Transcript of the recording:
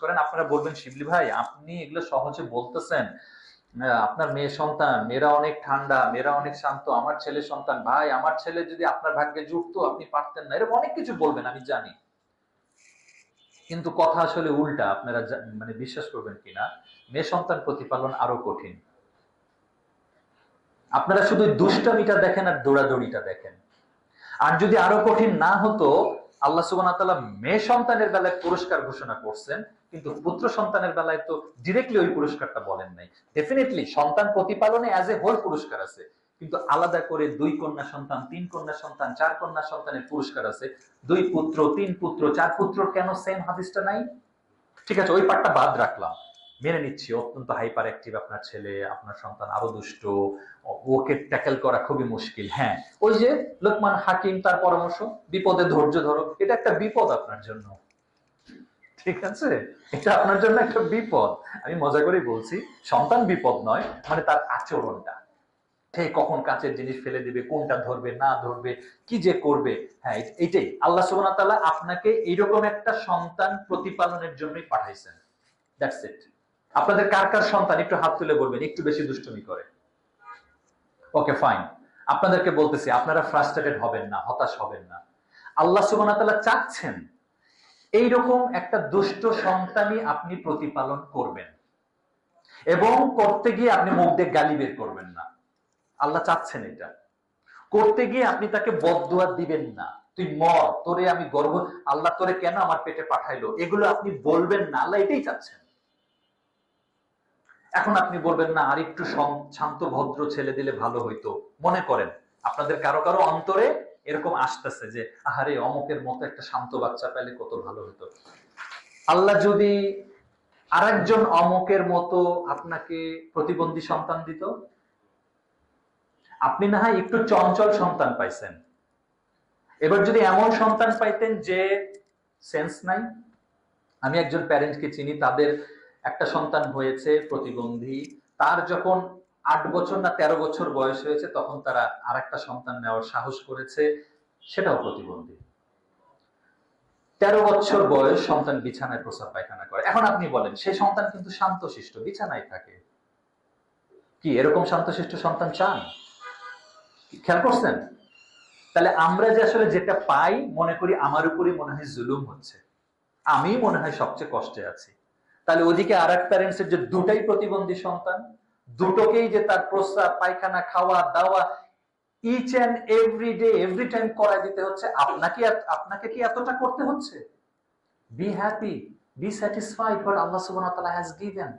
করেন, আপনারা বলবেন, শিবলি ভাই, আপনি এগুলো সহজে বলতেছেন। আপনার মেয়ে সন্তান, মেয়েরা অনেক ঠান্ডা, মেয়েরা অনেক শান্ত, আমার ছেলে সন্তান। ভাই, আমার ছেলে যদি আপনার ভাগ্যে জুটতো, আপনি পারতেন না। এরকম অনেক কিছু বলবেন, আমি জানি। কিন্তু কথা আসলে উল্টা, আপনারা মানে বিশ্বাস করবেন কিনা? মেয়ে সন্তান প্রতিপালন আরও কঠিন। আপনারা শুধু দুষ্টামিটা দেখেন আর দৌড়াদৌড়িটা দেখেন। আর যদি আরও কঠিন না হতো আল্লাহ সুবান মেয়ে সন্তানের বেলায় পুরস্কার ঘোষণা করছেন, কিন্তু পুত্র সন্তানের বেলায় তো ডিরেক্টলি ওই পুরস্কারটা বলেন নাই। ডেফিনেটলি সন্তান প্রতিপালনে অ্যাজ এ হোল পুরস্কার আছে, কিন্তু আলাদা করে দুই কন্যা সন্তান, তিন কন্যা সন্তান, চার কন্যা সন্তানের পুরস্কার আছে। দুই পুত্র, তিন পুত্র, চার পুত্র কেন সেম হাদিসটা নাই? ঠিক আছে, ওই পার্টটা বাদ রাখলাম। মেনে নিচ্ছি, অত্যন্ত হাইপার অ্যাক্টিভ আপনার ছেলে, আপনার সন্তান আরও দুষ্ট, ওকে ট্যাকেল করা খুবই মুশকিল। হ্যাঁ ওই যে লোকমান হাকিম, তার পরামর্শ, বিপদে ধৈর্য ধরো, এটা একটা বিপদ আপনার জন্য। ঠিক আছে? এটা আপনার জন্য একটা বিপদ। আমি মজা করেই বলছি, সন্তান বিপদ নয় মানে তার আচরণটা। সে কখন কাছের জিনিস ফেলে দিবে, কোনটা ধরবে, না ধরবে, কি যে করবে। হ্যাঁ এই- এইটাই। আল্লাহ তাআলা আপনাকে এইরকম একটা সন্তান প্রতিপালনের জন্যই পাঠাইছেন। দ্যাটস ইট আপনাদের কার কার সন্তান একটু হাত তুলে বলবেন, একটু বেশি দুষ্টুমি করে? ওকে ফাইন আপনাদেরকে বলতেছি, আপনারা ফ্রাস্ট্রেটেড হবেন না, হতাশ হবেন না। আল্লাহ তাআলা চাচ্ছেন, এইরকম একটা দুষ্ট সন্তানই আপনি প্রতিপালন করবেন। এবং করতে গিয়ে আপনি মুখ দিয়ে গালি বের করবেন না। আল্লাহ চাচ্ছেন এটা। করতে গিয়ে আপনি তাকে বদদুয়া দিবেন না। তুই মর, তোরে আমি গর্ব, আল্লাহ তোরে কেন আমার পেটে পাঠাইলো? এগুলো আপনি বলবেন না, আল্লাহ এটাই চাচ্ছেন। এখন আপনি বলবেন, না, আর একটু শান্ত, ভদ্র ছেলে দিলে ভালো হইতো। মনে করেন, আপনাদের কারও কারও অন্তরে এরকম আসতেছে যে, আহারে, অমকের মতো একটা শান্ত বাচ্চা পেলে কত ভালো হতো আল্লাহ যদি আরেকজন অমকের মতো আপনাকে প্রতিবন্ধী সন্তান দিত? আপনি না হয় একটু চঞ্চল সন্তান পাইছেন। এবার যদি এমন সন্তান পাইতেন যে, সেন্স নাই? আমি একজন প্যারেন্টকে চিনি, তাদের একটা সন্তান হয়েছে প্রতিবন্ধী, তার যখন আট বছর না তেরো বছর বয়স হয়েছে, তখন তারা আর একটা সন্তান নেওয়ার সাহস করেছে, সেটাও প্রতিবন্ধী। তেরো বছর বয়স সন্তান বিছানায় প্রসাব পায়খানা করে। এখন আপনি বলেন, সেই সন্তান কিন্তু শান্তশিষ্ট, বিছানায় থাকে। কি, এরকম শান্তশিষ্ট সন্তান চান? খেয়াল করছেন? তাহলে আমরা যে আসলে যেটা পাই, মনে করি, আমার উপরই মনে হয় জুলুম হচ্ছে। আমি মনে হয় সবচেয়ে কষ্টে আছি। তাহলে ওদিকে আর এক প্যারেন্টস এর যে দুটাই প্রতিবন্ধী সন্তান, দুটোকেই যে তার প্রস্রাব, পায়খানা, খাওয়া, দাওয়া each and every day every time করা দিতে হচ্ছে, আপনাকে আপনাকে কি এতটা করতে হচ্ছে? Be happy be satisfied what আল্লাহ সুবহানাহু ওয়া তাআলা হ্যাজ গিভেন